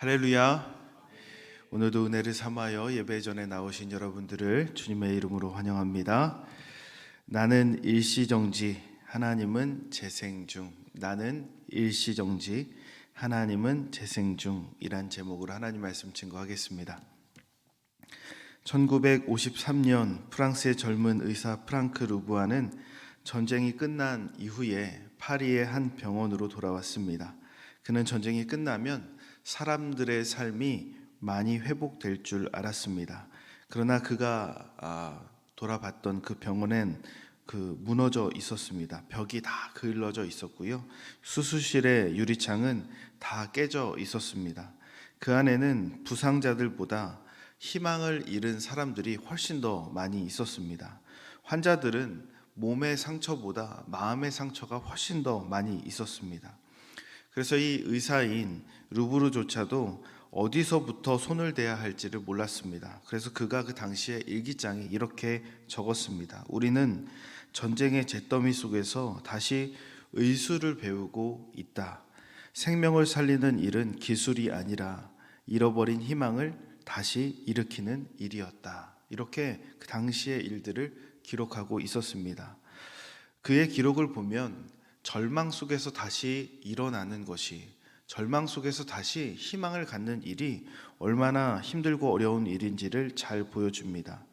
할렐루야. 오늘도 은혜를 삼하여 예배 전에 나오신 여러분들을 주님의 이름으로 환영합니다. 나는 일시정지, 하나님은 재생 중. 나는 일시정지, 하나님은 재생 중이란 제목으로 하나님 말씀 증거하겠습니다. 1953년 프랑스의 젊은 의사 프랑크 루부아는 전쟁이 끝난 이후에 파리의 한 병원으로 돌아왔습니다. 그는 전쟁이 끝나면 사람들의 삶이 많이 회복될 줄 알았습니다. 그러나 그가 아, 돌아봤던 그 병원엔 그 무너져 있었습니다. 벽이 다 그을러져 있었고요. 수술실의 유리창은 다 깨져 있었습니다. 그 안에는 부상자들보다 희망을 잃은 사람들이 훨씬 더 많이 있었습니다. 환자들은 몸의 상처보다 마음의 상처가 훨씬 더 많이 있었습니다. 그래서 이 의사인 루브르조차도 어디서부터 손을 대야 할지를 몰랐습니다. 그래서 그가 그 당시에 일기장에 이렇게 적었습니다. 우리는 전쟁의 잿더미 속에서 다시 의술을 배우고 있다. 생명을 살리는 일은 기술이 아니라 잃어버린 희망을 다시 일으키는 일이었다. 이렇게 그 당시의 일들을 기록하고 있었습니다. 그의 기록을 보면 절망 속에서 다시 일어나는 것이 절망 속에서 다시 희망을 갖는 일이 얼마나 힘들고 어려운 일인지를 잘 보여줍니다.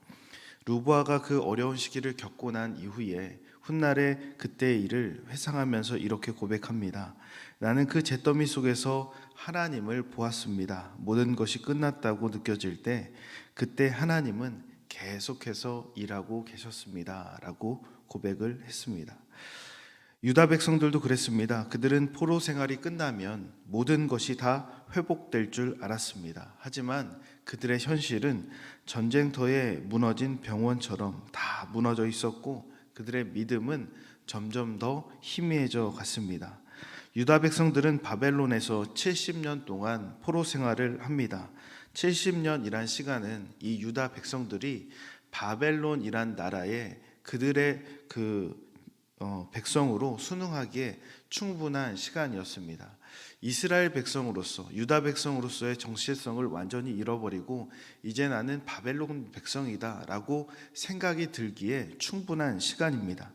루브아가 그 어려운 시기를 겪고 난 이후에 훗날에 그때의 일을 회상하면서 이렇게 고백합니다. 나는 그 잿더미 속에서 하나님을 보았습니다. 모든 것이 끝났다고 느껴질 때 그때 하나님은 계속해서 일하고 계셨습니다. 라고 고백을 했습니다. 유다 백성들도 그랬습니다. 그들은 포로 생활이 끝나면 모든 것이 다 회복될 줄 알았습니다. 하지만 그들의 현실은 전쟁터에 무너진 병원처럼 다 무너져 있었고 그들의 믿음은 점점 더 희미해져 갔습니다. 유다 백성들은 바벨론에서 70년 동안 포로 생활을 합니다. 70년이란 시간은 이 유다 백성들이 바벨론이란 나라에 그들의 그 어, 백성으로 순응하기에 충분한 시간이었습니다. 이스라엘 백성으로서 유다 백성으로서의 정체성을 완전히 잃어버리고 이제 나는 바벨론 백성이다라고 생각이 들기에 충분한 시간입니다.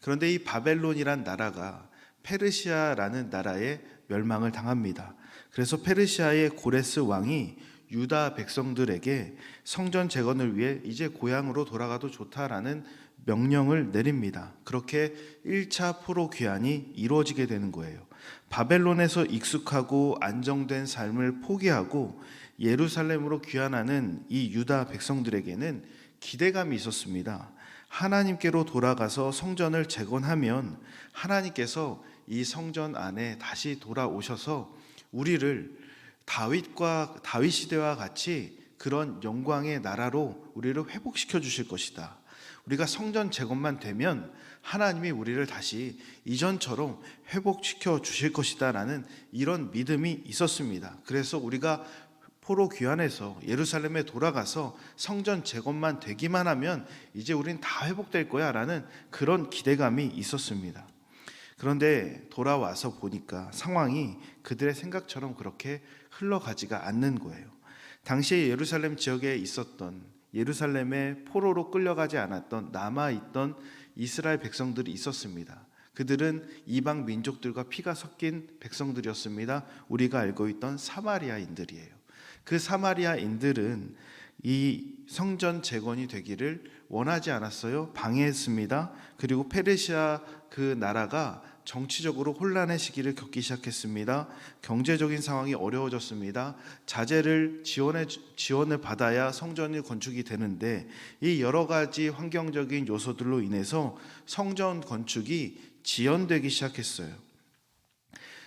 그런데 이 바벨론이란 나라가 페르시아라는 나라에 멸망을 당합니다. 그래서 페르시아의 고레스 왕이 유다 백성들에게 성전 재건을 위해 이제 고향으로 돌아가도 좋다라는 명령을 내립니다. 그렇게 1차 포로 귀환이 이루어지게 되는 거예요. 바벨론에서 익숙하고 안정된 삶을 포기하고 예루살렘으로 귀환하는 이 유다 백성들에게는 기대감이 있었습니다. 하나님께로 돌아가서 성전을 재건하면 하나님께서 이 성전 안에 다시 돌아오셔서 우리를 다윗과 다윗 시대와 같이 그런 영광의 나라로 우리를 회복시켜 주실 것이다. 우리가 성전 재건만 되면 하나님이 우리를 다시 이전처럼 회복시켜 주실 것이다라는 이런 믿음이 있었습니다. 그래서 우리가 포로 귀환해서 예루살렘에 돌아가서 성전 재건만 되기만 하면 이제 우린 다 회복될 거야라는 그런 기대감이 있었습니다. 그런데 돌아와서 보니까 상황이 그들의 생각처럼 그렇게 흘러가지가 않는 거예요. 당시에 예루살렘 지역에 있었던 예루살렘에 포로로 끌려가지 않았던 남아 있던 이스라엘 백성들이 있었습니다. 그들은 이방 민족들과 피가 섞인 백성들이었습니다. 우리가 알고 있던 사마리아인들이에요. 그 사마리아인들은 이 성전 재건이 되기를 원하지 않았어요. 방해했습니다. 그리고 페르시아 그 나라가 정치적으로 혼란의 시기를 겪기 시작했습니다. 경제적인 상황이 어려워졌습니다. 자재를 지원해 지원을 받아야 성전이 건축이 되는데 이 여러 가지 환경적인 요소들로 인해서 성전 건축이 지연되기 시작했어요.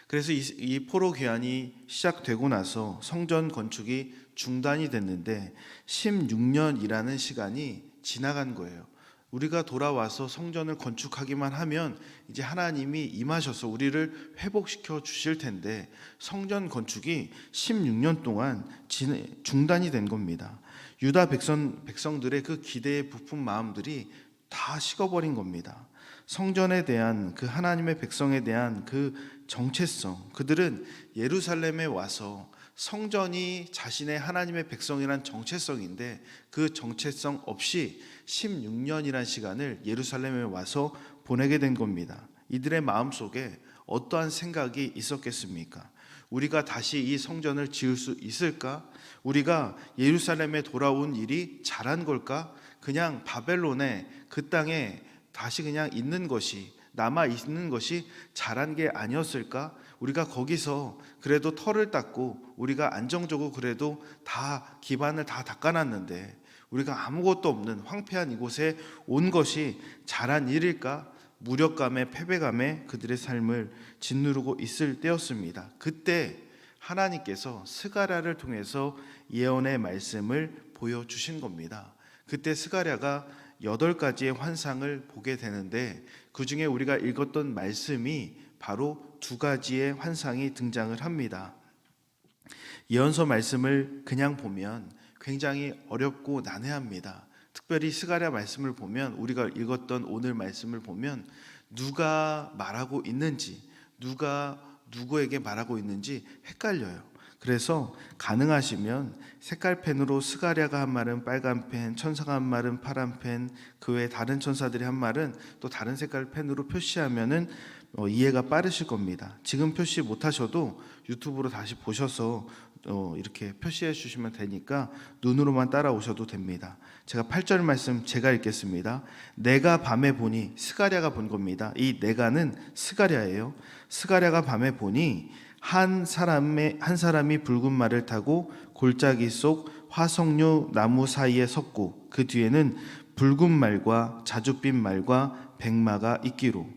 그래서 이, 이 포로 귀환이 시작되고 나서 성전 건축이 중단이 됐는데 16년이라는 시간이 지나간 거예요. 우리가 돌아와서 성전을 건축하기만 하면 이제 하나님이 임하셔서 우리를 회복시켜 주실 텐데 성전 건축이 16년 동안 중단이 된 겁니다. 유다 백성 백성들의 그 기대에 부푼 마음들이 다 식어버린 겁니다. 성전에 대한 그 하나님의 백성에 대한 그 정체성, 그들은 예루살렘에 와서 성전이 자신의 하나님의 백성이란 정체성인데 그 정체성 없이 16년이란 시간을 예루살렘에 와서 보내게 된 겁니다. 이들의 마음 속에 어떠한 생각이 있었겠습니까? 우리가 다시 이 성전을 지을 수 있을까? 우리가 예루살렘에 돌아온 일이 잘한 걸까? 그냥 바벨론에 그 땅에 다시 그냥 있는 것이 남아 있는 것이 잘한 게 아니었을까? 우리가 거기서 그래도 털을 닦고 우리가 안정적으로 그래도 다 기반을 다 닦아놨는데 우리가 아무것도 없는 황폐한 이곳에 온 것이 잘한 일일까? 무력감에 패배감에 그들의 삶을 짓누르고 있을 때였습니다. 그때 하나님께서 스가랴를 통해서 예언의 말씀을 보여 주신 겁니다. 그때 스가랴가 여덟 가지의 환상을 보게 되는데 그 중에 우리가 읽었던 말씀이 바로 두 가지의 환상이 등장을 합니다. 예언서 말씀을 그냥 보면 굉장히 어렵고 난해합니다. 특별히 스가랴 말씀을 보면 우리가 읽었던 오늘 말씀을 보면 누가 말하고 있는지 누가 누구에게 말하고 있는지 헷갈려요. 그래서 가능하시면 색깔 펜으로 스가랴가 한 말은 빨간 펜, 천사가 한 말은 파란 펜, 그 외 다른 천사들이 한 말은 또 다른 색깔 펜으로 표시하면은 어, 이해가 빠르실 겁니다. 지금 표시 못 하셔도 유튜브로 다시 보셔서 어, 이렇게 표시해 주시면 되니까 눈으로만 따라오셔도 됩니다. 제가 8절 말씀 제가 읽겠습니다. 내가 밤에 보니 스가랴가 본 겁니다. 이 내가는 스가랴예요. 스가랴가 밤에 보니 한 사람의 한 사람이 붉은 말을 타고 골짜기 속 화석류 나무 사이에 섰고 그 뒤에는 붉은 말과 자줏빛 말과 백마가 있기로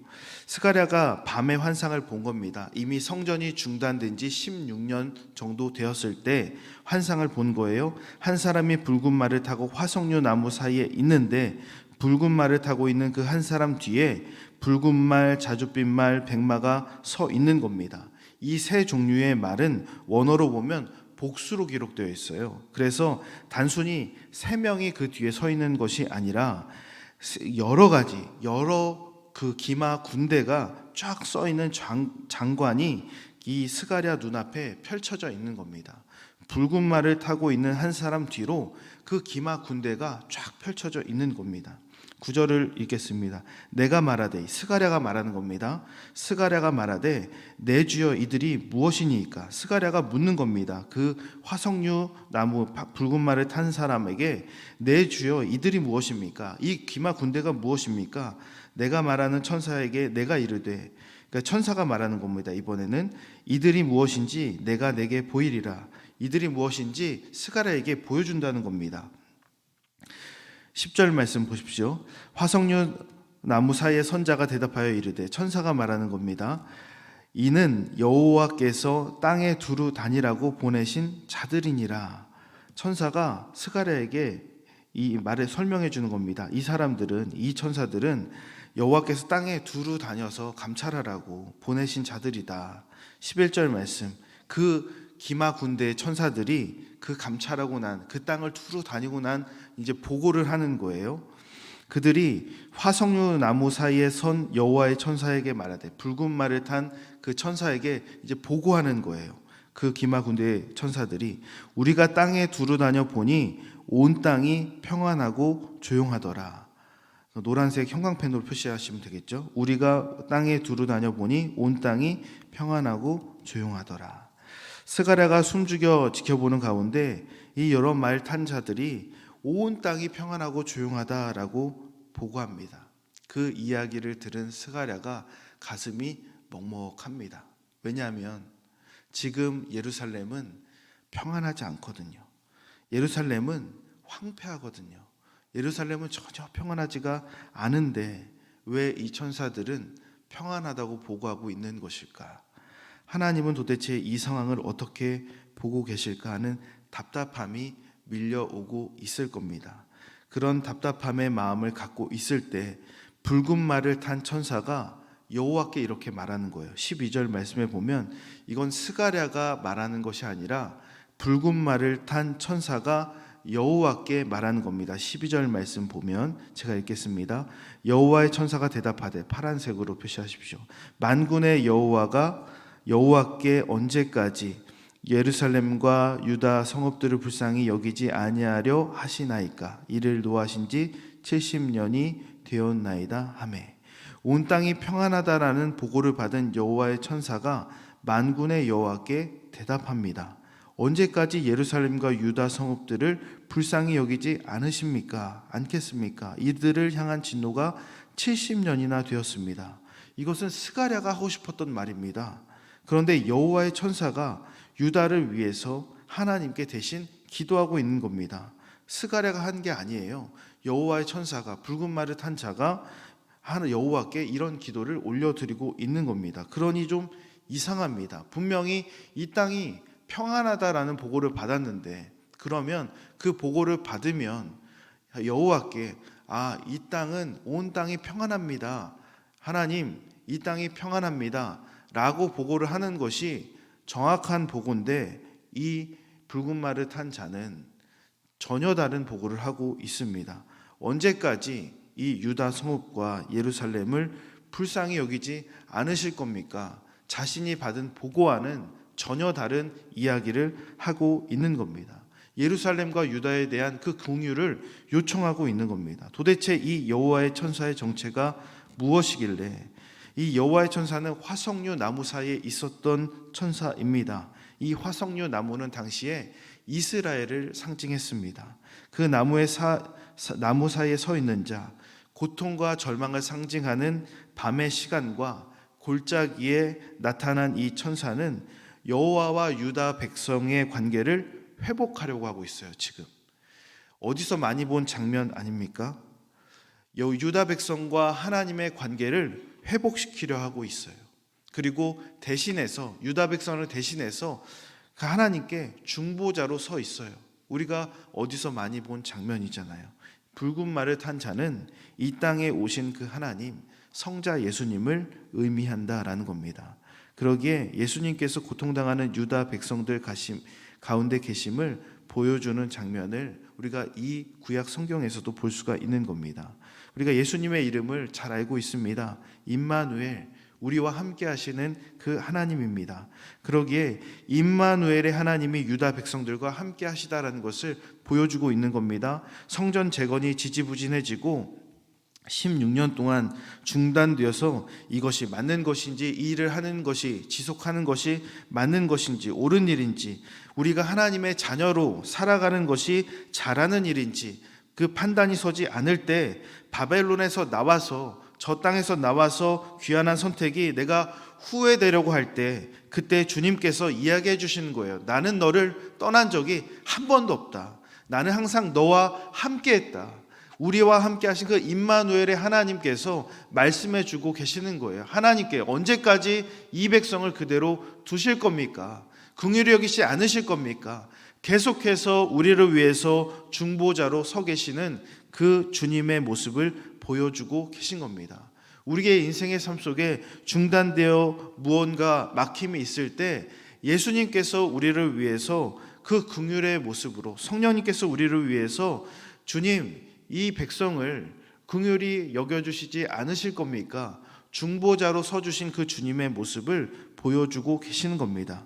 스가랴가 밤의 환상을 본 겁니다. 이미 성전이 중단된 지 16년 정도 되었을 때 환상을 본 거예요. 한 사람이 붉은 말을 타고 화석류 나무 사이에 있는데 붉은 말을 타고 있는 그 한 사람 뒤에 붉은 말, 자줏빛 말, 백마가 서 있는 겁니다. 이 세 종류의 말은 원어로 보면 복수로 기록되어 있어요. 그래서 단순히 세 명이 그 뒤에 서 있는 것이 아니라 여러 가지 여러 그 기마 군대가 쫙 써 있는 장, 장관이 이 스가랴 눈앞에 펼쳐져 있는 겁니다. 붉은 말을 타고 있는 한 사람 뒤로 그 기마 군대가 쫙 펼쳐져 있는 겁니다. 구절을 읽겠습니다. 내가 말하되 스가랴가 말하는 겁니다. 스가랴가 말하되 내 주여 이들이 무엇이니까? 스가랴가 묻는 겁니다. 그 화석류 나무 붉은 말을 탄 사람에게 내 주여 이들이 무엇입니까? 이 기마 군대가 무엇입니까? 내가 말하는 천사에게 내가 이르되 그러니까 천사가 말하는 겁니다. 이번에는 이들이 무엇인지 내가 내게 보이리라. 이들이 무엇인지 스가랴에게 보여준다는 겁니다. 10절 말씀 보십시오. 화석류 나무 사이에 선자가 대답하여 이르되 천사가 말하는 겁니다. 이는 여호와께서 땅에 두루 다니라고 보내신 자들이니라. 천사가 스가랴에게 이 말을 설명해 주는 겁니다. 이 사람들은 이 천사들은 여호와께서 땅에 두루 다녀서 감찰하라고 보내신 자들이다. 11절 말씀. 그 기마 군대의 천사들이 그 감찰하고 난 그 땅을 두루 다니고 난 이제 보고를 하는 거예요. 그들이 화석류 나무 사이에 선 여호와의 천사에게 말하되 붉은 말을 탄 그 천사에게 이제 보고하는 거예요. 그 기마 군대의 천사들이 우리가 땅에 두루 다녀 보니 온 땅이 평안하고 조용하더라. 노란색 형광펜으로 표시하시면 되겠죠. 우리가 땅에 두루 다녀 보니 온 땅이 평안하고 조용하더라. 스가랴가 숨죽여 지켜보는 가운데 이 여러 말 탄 자들이 온 땅이 평안하고 조용하다라고 보고합니다. 그 이야기를 들은 스가랴가 가슴이 먹먹합니다. 왜냐하면 지금 예루살렘은 평안하지 않거든요. 예루살렘은 황폐하거든요. 예루살렘은 전혀 평안하지가 않은데 왜 이 천사들은 평안하다고 보고하고 있는 것일까? 하나님은 도대체 이 상황을 어떻게 보고 계실까 하는 답답함이 밀려오고 있을 겁니다. 그런 답답함의 마음을 갖고 있을 때 붉은 말을 탄 천사가 여호와께 이렇게 말하는 거예요. 12절 말씀에 보면 이건 스가랴가 말하는 것이 아니라 붉은 말을 탄 천사가 여호와께 말하는 겁니다. 12절 말씀 보면 제가 읽겠습니다. 여호와의 천사가 대답하되 파란색으로 표시하십시오. 만군의 여호와가 여호와께 언제까지 예루살렘과 유다 성읍들을 불쌍히 여기지 아니하려 하시나이까 이를 노하신 지 70년이 되었나이다 하매 온 땅이 평안하다라는 보고를 받은 여호와의 천사가 만군의 여호와께 대답합니다. 언제까지 예루살렘과 유다 성읍들을 불쌍히 여기지 않으십니까? 않겠습니까? 이들을 향한 진노가 70년이나 되었습니다. 이것은 스가랴가 하고 싶었던 말입니다. 그런데 여호와의 천사가 유다를 위해서 하나님께 대신 기도하고 있는 겁니다. 스가랴가 한 게 아니에요. 여호와의 천사가 붉은 말을 탄 자가 여호와께 이런 기도를 올려드리고 있는 겁니다. 그러니 좀 이상합니다. 분명히 이 땅이 평안하다라는 보고를 받았는데 그러면 그 보고를 받으면 여호와께 아, 이 땅은 온 땅이 평안합니다. 하나님, 이 땅이 평안합니다. 라고 보고를 하는 것이 정확한 보고인데 이 붉은 말을 탄 자는 전혀 다른 보고를 하고 있습니다. 언제까지 이 유다 성읍과 예루살렘을 불쌍히 여기지 않으실 겁니까? 자신이 받은 보고와는 전혀 다른 이야기를 하고 있는 겁니다. 예루살렘과 유다에 대한 그 공유를 요청하고 있는 겁니다. 도대체 이 여호와의 천사의 정체가 무엇이길래 이 여호와의 천사는 화석류 나무 사이에 있었던 천사입니다. 이 화석류 나무는 당시에 이스라엘을 상징했습니다. 그 나무의 사, 사- 나무 사이에 서 있는 자, 고통과 절망을 상징하는 밤의 시간과 골짜기에 나타난 이 천사는 여호와와 유다 백성의 관계를 회복하려고 하고 있어요. 지금 어디서 많이 본 장면 아닙니까? 여- 유다 백성과 하나님의 관계를 회복시키려 하고 있어요. 그리고 대신해서 유다 백성을 대신해서 그 하나님께 중보자로 서 있어요. 우리가 어디서 많이 본 장면이잖아요. 붉은 말을 탄 자는 이 땅에 오신 그 하나님, 성자 예수님을 의미한다라는 겁니다. 그러기에 예수님께서 고통당하는 유다 백성들 가심, 가운데 계심을 보여주는 장면을 우리가 이 구약 성경에서도 볼 수가 있는 겁니다. 우리가 예수님의 이름을 잘 알고 있습니다. 임마누엘, 우리와 함께 하시는 그 하나님입니다. 그러기에 임마누엘의 하나님이 유다 백성들과 함께 하시다라는 것을 보여주고 있는 겁니다. 성전 재건이 지지부진해지고 16년 동안 중단되어서 이것이 맞는 것인지 이 일을 하는 것이 지속하는 것이 맞는 것인지 옳은 일인지 우리가 하나님의 자녀로 살아가는 것이 잘하는 일인지 그 판단이 서지 않을 때 바벨론에서 나와서 저 땅에서 나와서 귀환한 선택이 내가 후회되려고 할 때 그때 주님께서 이야기해 주시는 거예요. 나는 너를 떠난 적이 한 번도 없다. 나는 항상 너와 함께 했다. 우리와 함께 하신 그 임마누엘의 하나님께서 말씀해 주고 계시는 거예요. 하나님께 언제까지 이 백성을 그대로 두실 겁니까? 긍휼히 여기지 않으실 겁니까? 계속해서 우리를 위해서 중보자로 서 계시는 그 주님의 모습을 보여주고 계신 겁니다. 우리의 인생의 삶 속에 중단되어 무언가 막힘이 있을 때 예수님께서 우리를 위해서 그 긍휼의 모습으로 성령님께서 우리를 위해서 주님 이 백성을 긍휼히 여겨 주시지 않으실 겁니까? 중보자로 서 주신 그 주님의 모습을 보여주고 계시는 겁니다.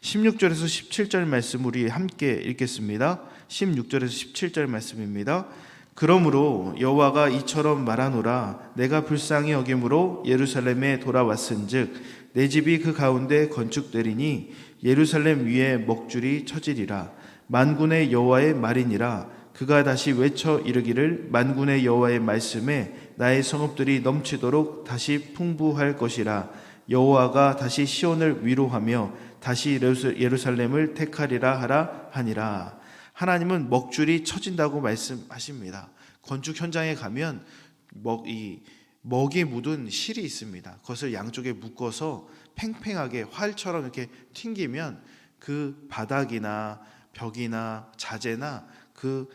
16절에서 17절 말씀 우리 함께 읽겠습니다. 16절에서 17절 말씀입니다. 그러므로 여호와가 이처럼 말하노라 내가 불쌍히 여김으로 예루살렘에 돌아왔은즉 내 집이 그 가운데 건축되리니 예루살렘 위에 먹줄이 쳐지리라 만군의 여호와의 말이니라 그가 다시 외쳐 이르기를 만군의 여호와의 말씀에 나의 성읍들이 넘치도록 다시 풍부할 것이라 여호와가 다시 시온을 위로하며 다시 예루살렘을 택하리라 하라 하니라 하나님은 먹줄이 쳐진다고 말씀하십니다. 건축 현장에 가면 먹, 이 먹이 묻은 실이 있습니다. 그것을 양쪽에 묶어서 팽팽하게 활처럼 이렇게 튕기면 그 바닥이나 벽이나 자재나 그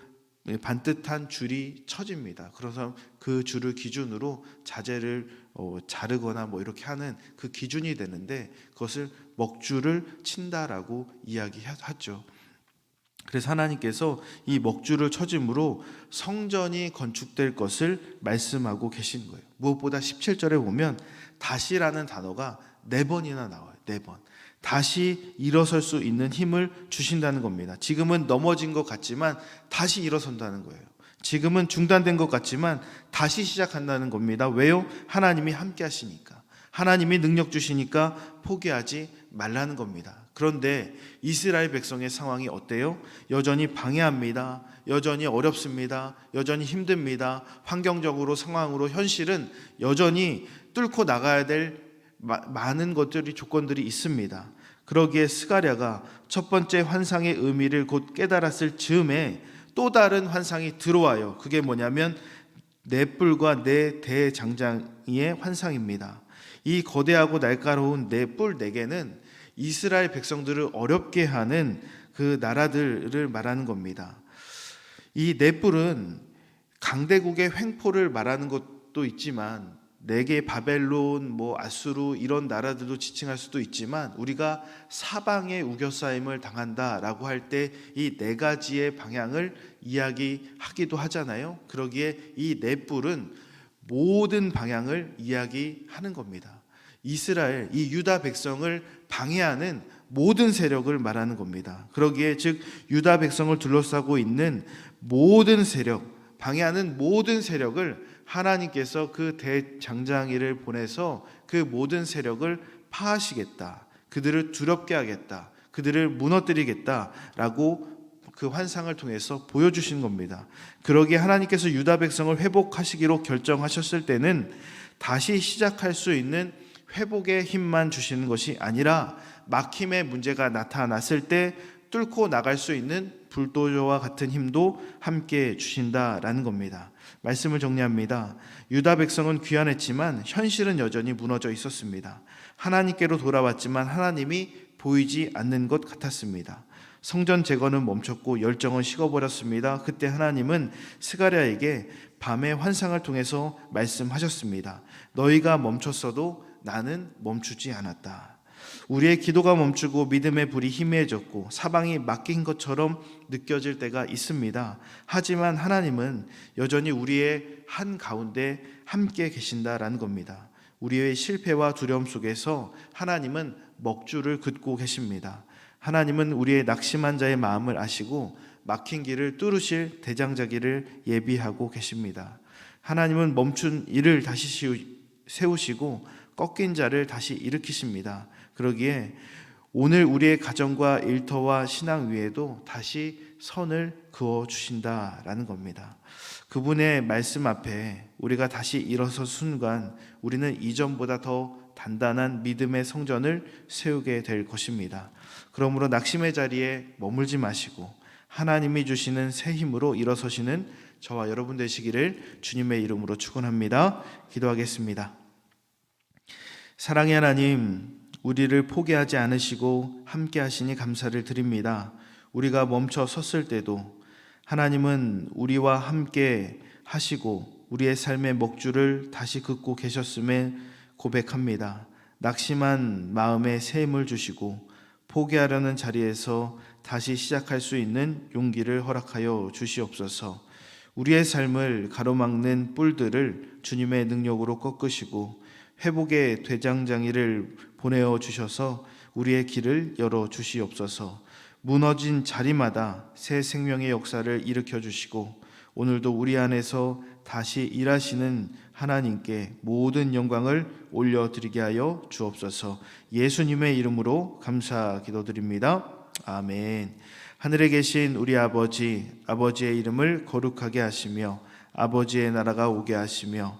반듯한 줄이 쳐집니다. 그래서 그 줄을 기준으로 자재를 어, 자르거나 뭐 이렇게 하는 그 기준이 되는데 그것을 먹줄을 친다라고 이야기하죠. 그래서 하나님께서 이 먹줄을 쳐짐으로 성전이 건축될 것을 말씀하고 계신 거예요. 무엇보다 17절에 보면 다시라는 단어가 네 번이나 나와요. 네 번. 다시 일어설 수 있는 힘을 주신다는 겁니다. 지금은 넘어진 것 같지만 다시 일어선다는 거예요. 지금은 중단된 것 같지만 다시 시작한다는 겁니다. 왜요? 하나님이 함께 하시니까. 하나님이 능력 주시니까 포기하지 말라는 겁니다. 그런데 이스라엘 백성의 상황이 어때요? 여전히 방해합니다. 여전히 어렵습니다. 여전히 힘듭니다. 환경적으로 상황으로 현실은 여전히 뚫고 나가야 될 마- 많은 것들이 조건들이 있습니다. 그러기에 스가랴가 첫 번째 환상의 의미를 곧 깨달았을 즈음에 또 다른 환상이 들어와요. 그게 뭐냐면 내 뿔과 내 대장장이의 환상입니다. 이 거대하고 날카로운 내 뿔 네 개는 이스라엘 백성들을 어렵게 하는 그 나라들을 말하는 겁니다. 이 네 뿔은 강대국의 횡포를 말하는 것도 있지만 네개 바벨론, 뭐 아수르 이런 나라들도 지칭할 수도 있지만 우리가 사방에 우겨싸임을 당한다라고 할 때 이 네 가지의 방향을 이야기하기도 하잖아요. 그러기에 이 네 뿔은 모든 방향을 이야기하는 겁니다. 이스라엘, 이 유다 백성을 방해하는 모든 세력을 말하는 겁니다. 그러기에 즉 유다 백성을 둘러싸고 있는 모든 세력, 방해하는 모든 세력을 하나님께서 그 대장장이를 보내서 그 모든 세력을 파하시겠다. 그들을 두렵게 하겠다. 그들을 무너뜨리겠다라고 그 환상을 통해서 보여주신 겁니다. 그러기에 하나님께서 유다 백성을 회복하시기로 결정하셨을 때는 다시 시작할 수 있는 회복의 힘만 주시는 것이 아니라 막힘의 문제가 나타났을 때 뚫고 나갈 수 있는 불도저와 같은 힘도 함께 주신다라는 겁니다. 말씀을 정리합니다. 유다 백성은 귀환했지만 현실은 여전히 무너져 있었습니다. 하나님께로 돌아왔지만 하나님이 보이지 않는 것 같았습니다. 성전 재건은 멈췄고 열정은 식어버렸습니다. 그때 하나님은 스가랴에게 밤의 환상을 통해서 말씀하셨습니다. 너희가 멈췄어도 나는 멈추지 않았다. 우리의 기도가 멈추고 믿음의 불이 희미해졌고 사방이 막힌 것처럼 느껴질 때가 있습니다. 하지만 하나님은 여전히 우리의 한 가운데 함께 계신다라는 겁니다. 우리의 실패와 두려움 속에서 하나님은 먹줄을 긋고 계십니다. 하나님은 우리의 낙심한 자의 마음을 아시고 막힌 길을 뚫으실 대장자기를 예비하고 계십니다. 하나님은 멈춘 일을 다시 세우시고 꺾인 자를 다시 일으키십니다. 그러기에 오늘 우리의 가정과 일터와 신앙 위에도 다시 선을 그어 주신다라는 겁니다. 그분의 말씀 앞에 우리가 다시 일어서 순간 우리는 이전보다 더 단단한 믿음의 성전을 세우게 될 것입니다. 그러므로 낙심의 자리에 머물지 마시고 하나님이 주시는 새 힘으로 일어서시는 저와 여러분 되시기를 주님의 이름으로 축원합니다. 기도하겠습니다. 사랑의 하나님, 우리를 포기하지 않으시고 함께 하시니 감사를 드립니다. 우리가 멈춰 섰을 때도 하나님은 우리와 함께 하시고 우리의 삶의 먹줄을 다시 긋고 계셨음에 고백합니다. 낙심한 마음에 새 힘을 주시고 포기하려는 자리에서 다시 시작할 수 있는 용기를 허락하여 주시옵소서. 우리의 삶을 가로막는 뿔들을 주님의 능력으로 꺾으시고 회복의 되장장이를 보내어 주셔서 우리의 길을 열어 주시옵소서. 무너진 자리마다 새 생명의 역사를 일으켜 주시고 오늘도 우리 안에서 다시 일하시는 하나님께 모든 영광을 올려드리게 하여 주옵소서. 예수님의 이름으로 감사 기도드립니다. 아멘. 하늘에 계신 우리 아버지, 아버지의 이름을 거룩하게 하시며 아버지의 나라가 오게 하시며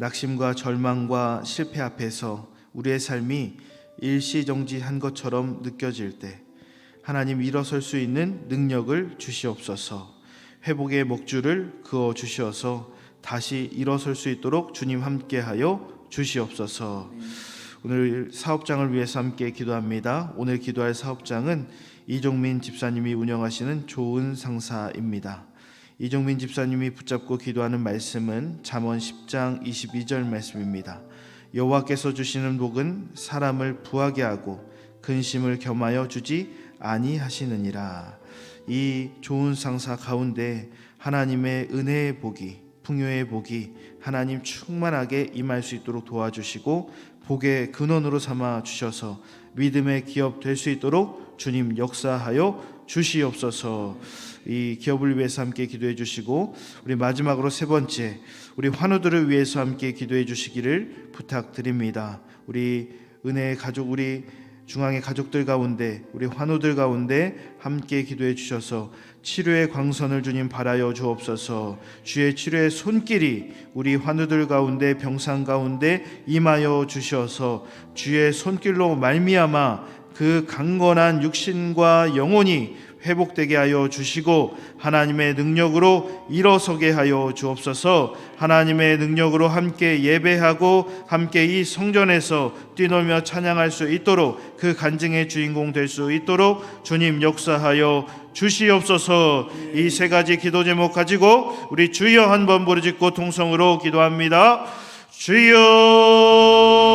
낙심과 절망과 실패 앞에서 우리의 삶이 일시정지한 것처럼 느껴질 때 하나님 일어설 수 있는 능력을 주시옵소서. 회복의 목줄을 그어 주시어서 다시 일어설 수 있도록 주님 함께하여 주시옵소서. 오늘 사업장을 위해서 함께 기도합니다. 오늘 기도할 사업장은 이종민 집사님이 운영하시는 좋은 상사입니다. 이종민 집사님이 붙잡고 기도하는 말씀은 잠언 10장 22절 말씀입니다. 여호와께서 주시는 복은 사람을 부하게 하고 근심을 겸하여 주지 아니하시느니라. 이 좋은 상사 가운데 하나님의 은혜의 복이 풍요의 복이 하나님 충만하게 임할 수 있도록 도와주시고 복의 근원으로 삼아 주셔서 믿음의 기업 될 수 있도록 주님 역사하여 주시옵소서. 이 기업을 위해서 함께 기도해 주시고 우리 마지막으로 세 번째 우리 환우들을 위해서 함께 기도해 주시기를 부탁드립니다. 우리 은혜의 가족 우리 중앙의 가족들 가운데 우리 환우들 가운데 함께 기도해 주셔서 치료의 광선을 주님 바라여 주옵소서. 주의 치료의 손길이 우리 환우들 가운데 병상 가운데 임하여 주셔서 주의 손길로 말미암아 그 강건한 육신과 영혼이 회복되게 하여 주시고 하나님의 능력으로 일어서게 하여 주옵소서. 하나님의 능력으로 함께 예배하고 함께 이 성전에서 뛰놀며 찬양할 수 있도록 그 간증의 주인공 될 수 있도록 주님 역사하여 주시옵소서. 이 세 가지 기도 제목 가지고 우리 주여 한 번 부르짖고 통성으로 기도합니다. 주여